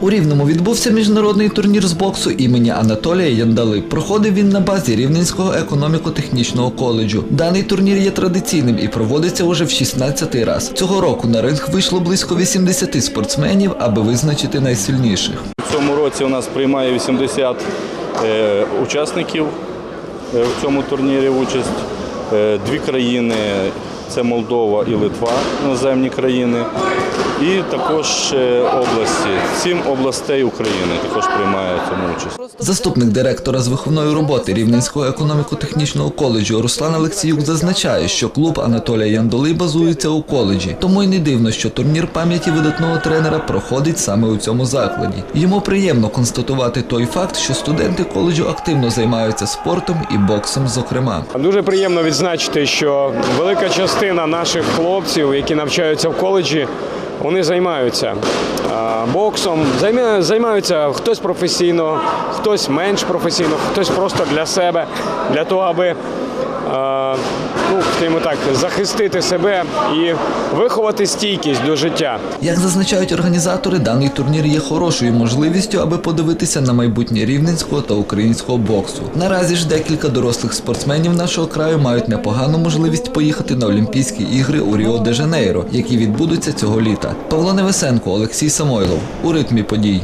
У Рівному відбувся міжнародний турнір з боксу імені Анатолія Яндали. Проходив він на базі Рівненського економіко-технічного коледжу. Даний турнір є традиційним і проводиться уже в 16-й раз. Цього року на ринг вийшло близько 80 спортсменів, аби визначити найсильніших. В цьому році у нас приймає 80 е, учасників е, в цьому турнірі участь. Е, дві країни це Молдова і Литва, іноземні країни, і також е, області. Сім областей України також приймає в цьому участь. Заступник директора з виховної роботи Рівненського економіко-технічного коледжу Руслан Олексіюк зазначає, що клуб Анатолія Яндоли базується у коледжі. Тому й не дивно, що турнір пам'яті видатного тренера проходить саме у цьому закладі. Йому приємно констатувати той факт, що студенти коледжу активно займаються спортом і боксом, зокрема. Дуже приємно відзначити, що велика частина наших хлопців, які навчаються в коледжі, вони займаються боксом, займаються хтось професійно, хтось менш професійно, хтось просто для себе, для того, аби скажімо так, захистити себе і виховати стійкість до життя. Як зазначають організатори, даний турнір є хорошою можливістю, аби подивитися на майбутнє рівненського та українського боксу. Наразі ж декілька дорослих спортсменів нашого краю мають непогану можливість поїхати на Олімпійські ігри у Ріо де Жанейро, які відбудуться цього літа. Павло Невесенко, Олексій Самойлов у ритмі подій.